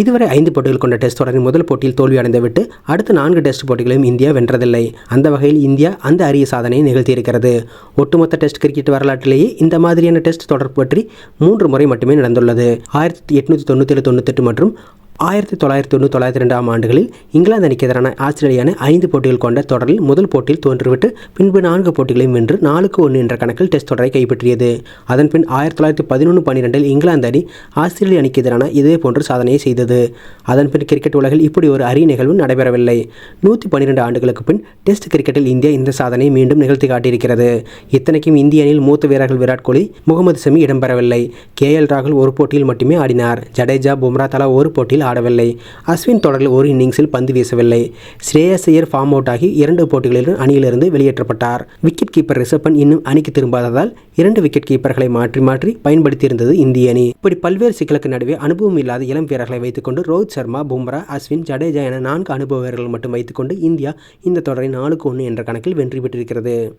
இதுவரை ஐந்து போட்டிகள் கொண்ட டெஸ்ட் தொடரின் முதல் போட்டியில் தோல்வி விட்டு அடுத்த நான்கு டெஸ்ட் போட்டிகளையும் இந்தியா வென்றதில்லை. அந்த வகையில் இந்தியா அந்த அரிய சாதனையை நிகழ்த்தியிருக்கிறது. ஒட்டுமொத்த டெஸ்ட் கிரிக்கெட் வரலாற்றிலேயே இந்த மாதிரியான டெஸ்ட் தொடர் பற்றி மூன்று முறை மட்டுமே நடந்துள்ளது. ஆயிரத்தி எட்நூற்றி தொண்ணூற்றி தொண்ணூத்தெட்டு மற்றும் ஆயிரத்தி தொள்ளாயிரத்தி தொண்ணூற்றி தொள்ளாயிரத்தி ரெண்டாம் ஆண்டுகளில் இங்கிலாந்து அணிக்கு எதிரான ஆஸ்திரேலியான ஐந்து போட்டிகள் கொண்ட தொடரில் முதல் போட்டியில் தோன்றுவிட்டு பின்பு நான்கு போட்டிகளையும் வென்று நாலுக்கு ஒன்று என்ற கணக்கில் டெஸ்ட் தொடரை கைப்பற்றியது. அதன் பின் ஆயிரத்தி தொள்ளாயிரத்தி பதினொன்று பன்னிரெண்டில் இங்கிலாந்து அணி ஆஸ்திரேலிய அணிக்கு எதிரான இதே போன்ற சாதனையை செய்தது. அதன் பின் கிரிக்கெட் உலகில் இப்படி ஒரு அரிய நிகழ்வு நடைபெறவில்லை. நூற்றி பன்னிரெண்டு ஆண்டுகளுக்கு பின் டெஸ்ட் கிரிக்கெட்டில் இந்தியா இந்த சாதனையை மீண்டும் நிகழ்த்தி காட்டியிருக்கிறது. இத்தனைக்கும் இந்திய அணியில் மூத்த வீரர்கள் விராட் கோலி முகமது ஷமி இடம்பெறவில்லை. கே எல் ராகுல் ஒரு போட்டியில் மட்டுமே ஆடினார். ஜடேஜா பும்ரா தலா ஒரு போட்டியில் ஆடவில்லை அஸ்வின் தொடரில் ஒரு இன்னிங்ஸில் பந்து வீசவில்லை. ஸ்ரேயஸ் ஐயர் ஃபார்ம் அவுட் ஆகி இரண்டு போட்டிகளிலும் அணியிலிருந்து வெளியேற்றப்பட்டார். விக்கெட் கீப்பர் ரிஷபன் இன்னும் அணிக்கு திரும்பாததால் இரண்டு விக்கெட் கீப்பர்களை மாற்றி மாற்றி பயன்படுத்தியிருந்தது இந்திய அணி. இப்படி பல்வேறு சிக்கலுக்கு நடுவே அனுபவம் இல்லாத இளம் வீரர்களை வைத்துக்கொண்டு ரோஹித் சர்மா பும்ரா அஸ்வின் ஜடேஜா என நான்கு அனுபவ வீரர்கள் மட்டும் வைத்துக்கொண்டு இந்தியா இந்த தொடரை நாலுக்கு ஒன்று என்ற கணக்கில் வெற்றி பெற்றிருக்கிறது